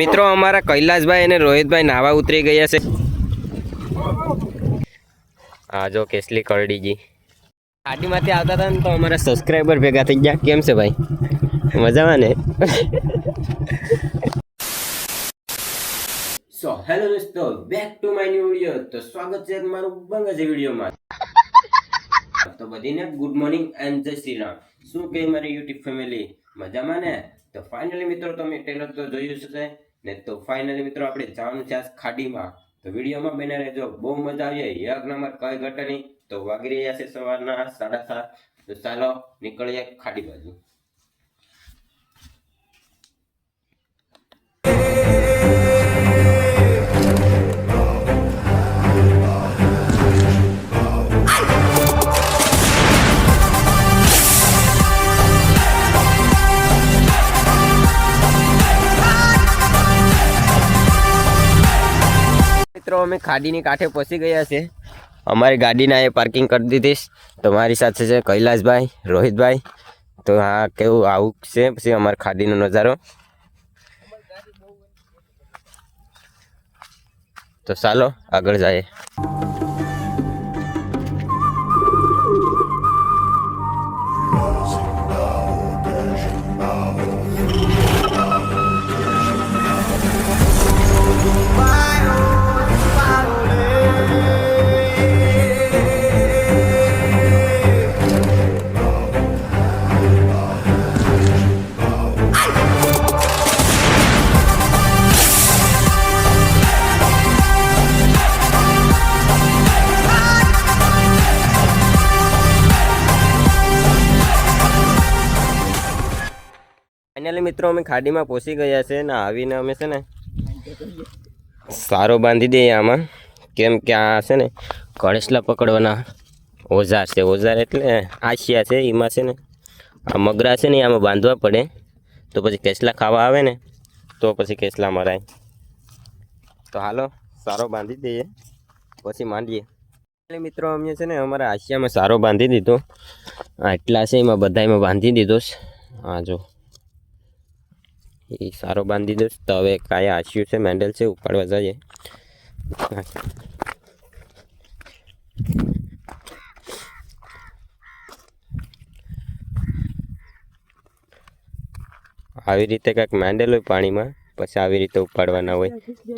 મિત્રો, અમારા કૈલાસભાઈ અને રોહિતભાઈ નાવા ઉતરી ગયા છે. આ જો કેસલી કરડીજી. ગાડીમાંથી આવતા હતા ને તો અમારા સબસ્ક્રાઈબર ભેગા થઈ ગયા. કેમ છે ભાઈ? મજામાં ને? સો હેલો દોસ્તો back to my new video તો સ્વાગત છે તમારું બંગાજી વિડિયોમાં. તો બધીને ગુડ મોર્નિંગ એન્ડ જય શ્રી રામ. શું કહે મારી યુટ્યુબ ફેમિલી મજામાં ને? તો ફાઇનલી મિત્રો, તમે ટેલર તો જોયું છે ને તો ફાઇનલી મિત્રો આપણે જવાનું છે ખાડીમાં, તો વિડીયોમાં બને રહેજો. બહુ મજા આવી એક નંબર કઈ ઘટની, તો વાગી રહ્યા છે સવારના સાડા સાત. તો ચાલો નીકળીએ ખાડી બાજુ. અમે ખાડીની કાંઠે પહોંચી ગયા છે. અમારી ગાડીના એ પાર્કિંગ કરી દીધીશ તો મારી સાથે છે કૈલાસભાઈ રોહિતભાઈ. તો હા, કેવું, આવું છે પછી અમારી ખાડીનો નજારો. તો ચાલો, આગળ જાય ફાઇનલી મિત્રો, અમે ખાડીમાં પહોંચી ગયા છે ને આવીને અમે છે ને સારો બાંધી દઈએ આમાં. કેમ કે આ છે ને કળેસલા પકડવાના ઓઝાર છે. ઓઝાર એટલે આશિયા છે, એમાં છે ને આ મગરા છે ને આમાં બાંધવા પડે. તો પછી કેસલા ખાવા આવે ને, તો પછી કેસલા મરાય. તો હાલો, સારો બાંધી દઈએ. પછી માંડીએ. એટલે મિત્રો, અમે છે ને અમારા આશિયામાં સારો બાંધી દીધો. આટલા છે, એમાં બધામાં બાંધી દીધો છે. હા જો. એ સારો બાંધી દઈશ. તો હવે કાંઈ આસ્યું છે, મેન્ડલ છે, ઉપાડવા જઈએ. આવી રીતે કાંઈક મેન્ડલ હોય પાણીમાં, પછી આવી રીતે ઉપાડવાના હોય.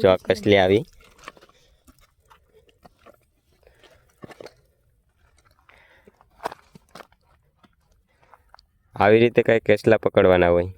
ચોક્કસલી આવી. આવી રીતે કાંઈ કેસલા પકડવાના હોય.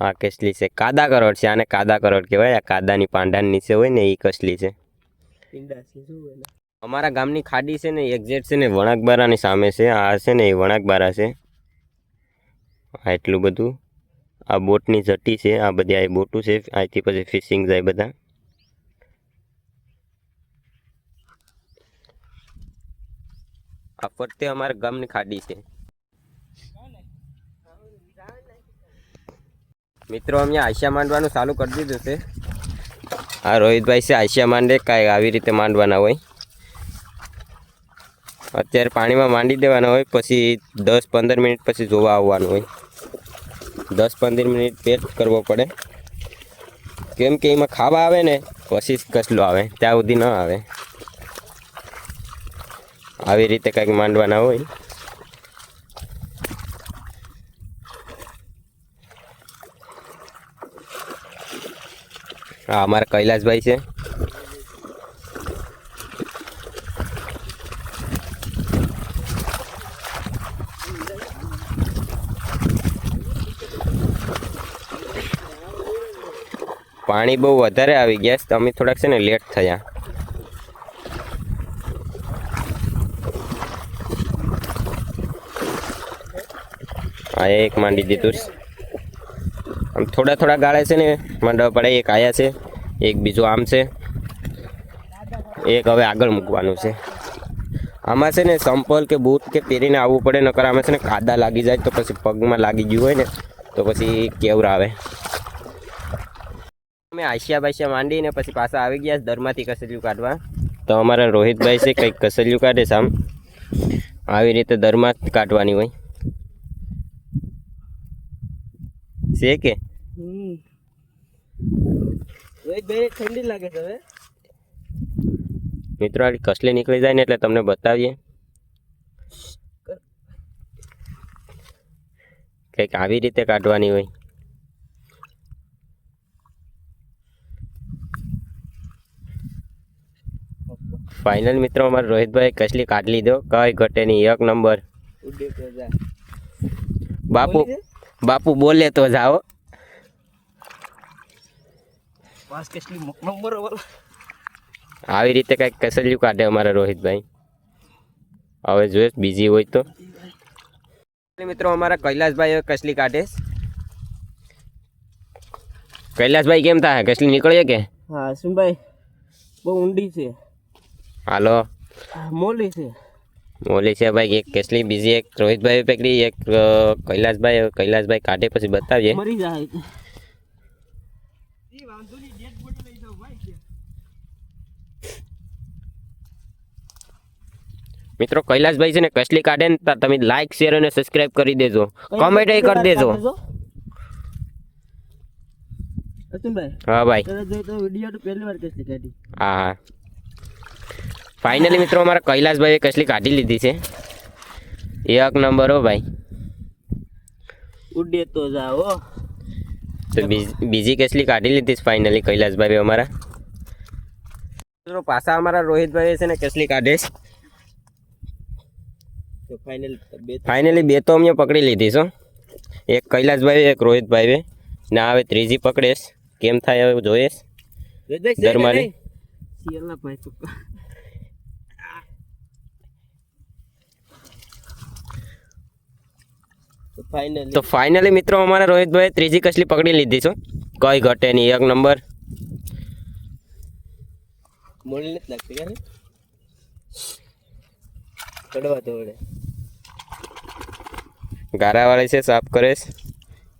આ કેસલી છે? કાદા કરોડ છે આને કાદા કરોડ કહેવાય. આ કાદાની પાંડાની નીચે હોય ને એ કસલી છે? અમારા ગામની ખાડી છે ને એક્ઝેક્ટ છે ને વણાકબારાની સામે છે. આ છે ને એ વણાકબારા છે. આ એટલું બધું. આ બોટની જટી છે આ બધી આ બોટું છે. અહીંથી પછી ફિશિંગ જાય બધા. આ ફરતે અમારા ગામની ખાડી છે. મિત્રો, અમે આશિયા માંડવાનું ચાલુ કરી દીધું છે. આ રોહિતભાઈ છે આશિયા માંડે કાંઈ આવી રીતે માંડવાના હોય. અત્યારે પાણીમાં માંડી દેવાના હોય, પછી દસ પંદર મિનિટ પછી જોવા આવવાનું હોય. દસ પંદર મિનિટ પેસ્ટ કરવો પડે. કેમ કે એમાં ખાવા આવે ને, પછી કસલો આવે, ત્યાં સુધી ન આવે. આવી રીતે કંઈક માંડવાના હોય. હા, અમારા કૈલાસભાઈ છે. પાણી બહુ વધારે આવી ગયા તો અમે થોડાક છે ને લેટ થયા. આ એક માંડી દીધું. આમ થોડા થોડા ગાળે છે ને માંડવા પડે, એક આયા છે, એક બીજું આમ છે. એક હવે આગળ મૂકવાનું છે. આમાં છે ને સંપલ કે બૂટ કે પહેરીને આવવું પડે, નકર આમાં છે ને કાદા લાગી જાય તો પછી પગમાં લાગી ગયું હોય ને, તો પછી કેવર આવે. અમે આશિયા બાશિયા માંડીને પછી પાછા આવી ગયા દરમાંથી કસેલિયું કાઢવા. તો અમારા રોહિતભાઈ છે, કંઈક કસેલિયું કાઢે છે આમ. આવી રીતે દરમાં કાઢવાની હોય. છે કે? ઠંડી લાગે છે હવે. મિત્રો આ કસલી નીકળી જાય ને એટલે તમને બતાવીએ. કંઈક આવી રીતે કાઢવાની હોય. ફાઇનલ મિત્રો અમારે રોહિતભાઈ કસલી કાઢી લીધો. કઈ ઘટે નહીં એક નંબર. બાપુ? બાપુ બોલે તો જાઓ. પાસ કેટલી નંબર વાળો. આવી રીતે કંઈક કસલિયું કાઢે અમારા રોહિતભાઈ. હવે જોઈએ બીજી હોય તો. મિત્રો અમારા કૈલાસભાઈ હવે કસલી કાઢે. છે. કૈલાસભાઈ કેમ થાય? કસલી નીકળીએ કે? હા સુનભાઈ બહુ ઊંડી છે. હાલો. મોલી છે. મોલી છે ભાઈ એક કેસલી બીજી એક રોહિતભાઈ પકડી એક કૈલાસભાઈ કૈલાસભાઈ કાઢે પછી બતાવીએ. મિત્રો કૈલાસભાઈ છે ને કસલી કાઢે ને તમે લાઈક શેર અને સબસ્ક્રાઇબ કરી દેજો. કોમેન્ટ કરી દેજો. હા ભાઈ. તરત જોઈ તો વીડિયો તો પહેલી વાર કેટલી કાઢી. હા હા. ફાઇનલી મિત્રો અમારા કૈલાસભાઈએ કસલી કાઢી લીધી છે. એક નંબર હો ભાઈ. ઉડે તો જાઓ તો બીજી કેસલી કાઢી લીધી છે ફાઇનલી કૈલાસભાઈ અમારા. મિત્રો પાછા અમારા રોહિતભાઈ છે ને કેસલી કાઢે છે. તો ફાઇનલ ફાઇનલી બે તો અમે પકડી લીધી છો એક કૈલાસભાઈ એક રોહિતભાઈ ના હવે ત્રીજી પકડેશ કેમ થાય હવે જોઈશ રોહિતભાઈ તો તો ફાઇનલી મિત્રો અમારા રોહિતભાઈ ત્રીજી કસલી પકડી લીધી છો. કઈ ઘટે નહીં. એક નંબર. ગારાવાળી છે સાફ કરેશ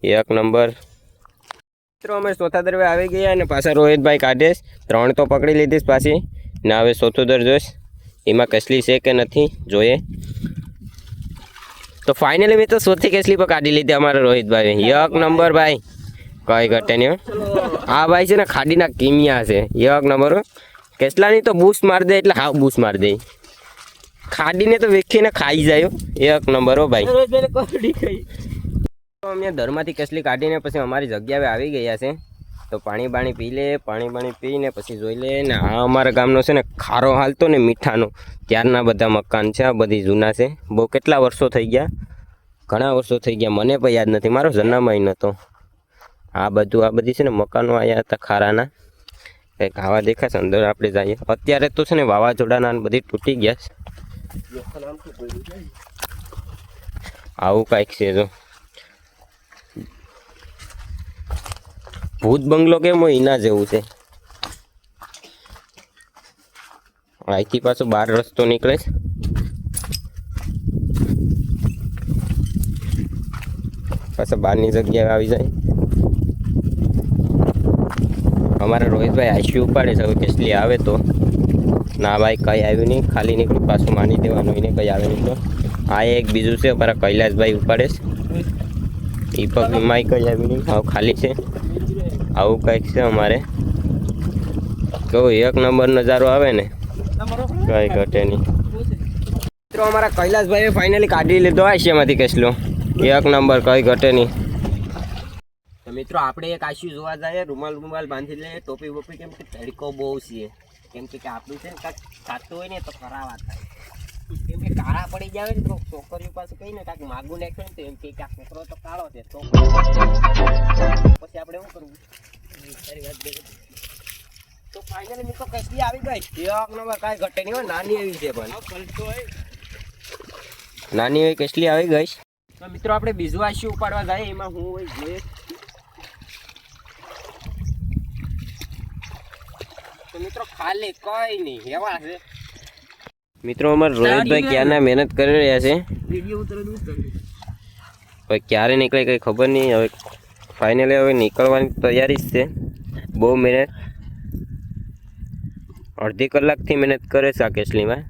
એક નંબર. મિત્રો અમે ચોથા દરવે આવી ગયા અને પાછા રોહિતભાઈ કાઢે ત્રણ તો પકડી લીધીશ પાછી. ને હવે ચોથું દર જોઈશ. એમાં કસલી છે કે નથી જોઈએ. તો ફાઇનલી મેં તો સોથી કેસલી સ્લીપર કાઢી લીધી અમારા રોહિતભાઈ એક નંબર ભાઈ. કઈ ઘટે નહીં. આ ભાઈ છે ને ખાડીના કિમિયા છે. એક નંબર. કેસલાની તો બૂસ મારી દે એટલે હાવ બૂસ મારી દે. ખાડીને તો વેખીને ખાઈ જાય એક નંબર હો ભાઈ. અમે દરમાંથી કેસલી કાઢીને પછી અમારી જગ્યાએ આવી ગયા છે. તો પાણી બાણી પી લે, પાણી બાણી પીને પછી જોઈ લે ને આ અમારા ગામનો છે ને ખારો હાલતો ને મીઠાનો. ત્યારના બધા મકાન છે, આ બધી જૂના છે. બહુ કેટલા વર્ષો થઈ ગયા? ઘણા વર્ષો થઈ ગયા. મને પણ યાદ નથી. મારો જન્મય નહોતો આ બધું, આ બધી છે ને મકાનો આવ્યા હતા ખારાના. કંઈક આવા દેખાશે. અંદર આપણે જઈએ. અત્યારે તો છે ને વાવાઝોડાના બધી તૂટી ગયા છે. આવું કાંઈક છે જો. ભૂત બંગલો કેમ હોય? એના જેવું છે. અહીંથી પાછો બાર રસ્તો નીકળે છે. પાછા બહારની જગ્યાએ આવી જાય. અમારા રોહિતભાઈ આઈસી ઉપાડે છે. હવે કેસલી આવે તો. ના ભાઈ કંઈ આવ્યું નહીં. ખાલી નીકળ્યું પાછું માની દેવાનું. એને કંઈ આવે નહીં તો. આ એક બીજું છે. અમારા કૈલાસભાઈ ઉપાડે છે. એ પગમાં કંઈ આવ્યું નહીં. હવે ખાલી છે. આવું કંઈક છે અમારે. કહું, એક નંબર નજારો આવે ને, કઈ ઘટે નહીં. મિત્રો, અમારા કૈલાસભાઈએ ફાઇનલી કાઢી લીધો આશિયામાંથી કેસલો એક નંબર, કઈ ઘટે નહીં. તો મિત્રો, આપણે એક આશી જોવા જઈએ, રૂમાલ રૂમાલ બાંધી લઈએ, ટોપી બોપી કેમ કે તડકો બહુ છે. કેમ કે આપણું છે ને કાંઈક સાચું હોય ને તો ખરાબ થાય. કેમ કે કાળા પડી જાય ને, તો છોકરીઓ પાસે કઈ ને કાંઈક માગું નાખ્યું ને તો એમ કે કે આ છોકરો તો કાળો છે, તો પછી આપણે શું કરવું. તો ફાઇનલી મિત્રો કસલી આવી ગઈ. એક નંબર કાંઈ ઘટે નહીં હોય નાની એવી છે પણ. નાની એવી કસલી આવી ગઈ તો મિત્રો આપણે બીજું આશી ઉપાડવા જાય એમાં હું હોય જે તો મિત્રો ખાલી કઈ નહીં એવા છે. મિત્રો અમારે રોહિતભાઈ ક્યારના મહેનત કરી રહ્યા છે? વીડિયો ઉતરે તો ક્યારે નીકળે કંઈ ખબર નહીં હવે ફાઇનલી હવે નીકળવાની તૈયારી જ છે. બહુ મહેનત અડધી કલાકથી મહેનત કરે છે આ કેસલીમાં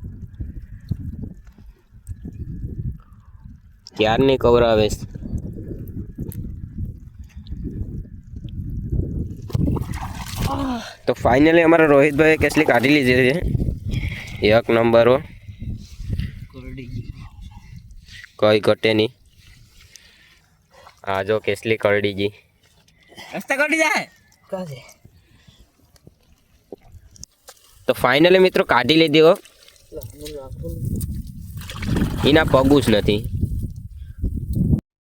ક્યારની કવર આવે છે? તો ફાઇનલી અમારા રોહિતભાઈએ કેસલી કાઢી લીધી છે. એક નંબરો કઈ ઘટે નહીં. જો કેસલી કરડી ગઈ. રસ્તા કરડી જાય? કાજે તો ફાઇનલી મિત્રો કાઢી લીધી હો. એના પગું જ નથી.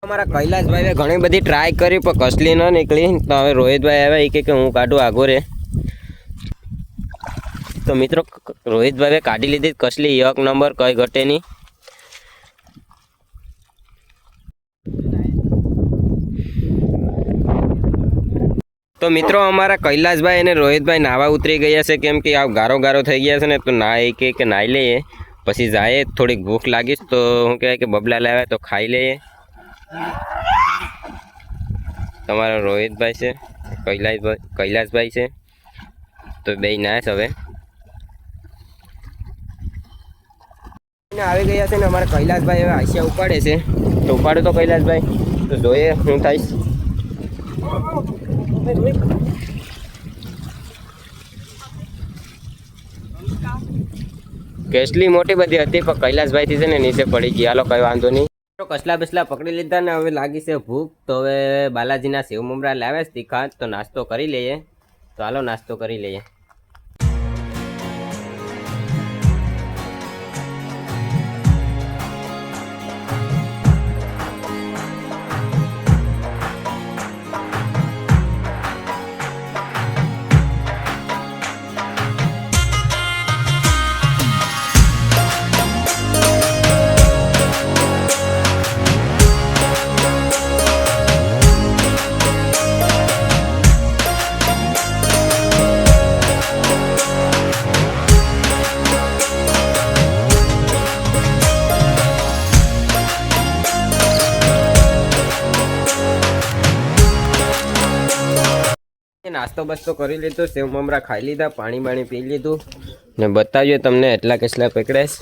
અમારા કૈલાસભાઈએ ઘણી બધી ટ્રાય કરી પણ કસલી ન નીકળી. તો હવે રોહિતભાઈ આવ્યા એ કહે કે હું કાઢું આગો રે. તો મિત્રો રોહિતભાઈએ કાઢી લીધી કસલી એક નંબર કઈ ઘટે તો મિત્રો અમારા કૈલાસભાઈ અને રોહિતભાઈ નાવા ઉતરી ગયા છે, કેમ કે આ ગારો ગારો થઈ ગયા છે ને, તો નાહી કે કે નાહી લઈએ. પછી જાય, થોડીક ભૂખ લાગીશ, તો હું કહેવાય કે બબલા લાવ્યા તો ખાઈ લઈએ. તમારા રોહિતભાઈ છે, કૈલાસભાઈ કૈલાસભાઈ છે. તો બે નાશ હવે. આવી ગયા છે ને, અમારા કૈલાસભાઈ હવે આશિયા ઉપાડે છે. તો ઉપાડો તો કૈલાસભાઈ. તો જોઈએ, હું થાય કેસલી મોટી બધી હતી, પણ કૈલાસભાઈ થી છે ને નીચે પડી ગયા હાલો, કઈ વાંધો નહીં. કસલા બસલા પકડી લીધા ને હવે લાગી છે ભૂખ. તો હવે બાલાજીના સેવ મમરા લાવ્યા છે તીખા તો નાસ્તો કરી લઈએ. તો હાલો, નાસ્તો કરી લઈએ. નાસ્તો બસ્તો કરી લીધો, સેવ મમરા ખાઈ લીધા, પાણી બાણી પી લીધું. ને બતાવીએ તમને એટલા કેટલા પકડાશ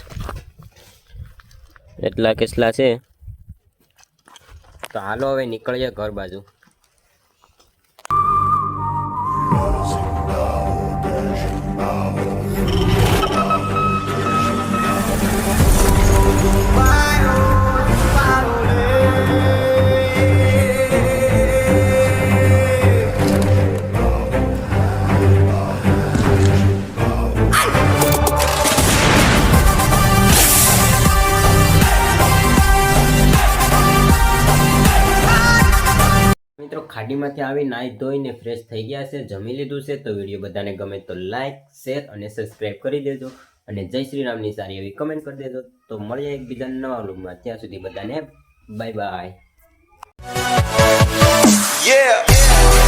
એટલા કેટલા છે. તો હાલો હવે નીકળીએ ઘર બાજુ. ખાડીમાંથી આવી નાહી ધોઈને ફ્રેશ થઈ ગયા છે, જમી લીધું છે, તો વીડિયો બધાને ગમે તો લાઈક શેર અને સબસ્ક્રાઈબ કરી દેજો. અને જય શ્રી રામની સારી એવી કમેન્ટ કરી દેજો. તો મળીએ એકબીજા નવા રૂમમાં ત્યાં સુધી બધાને બાય બાય Yeah.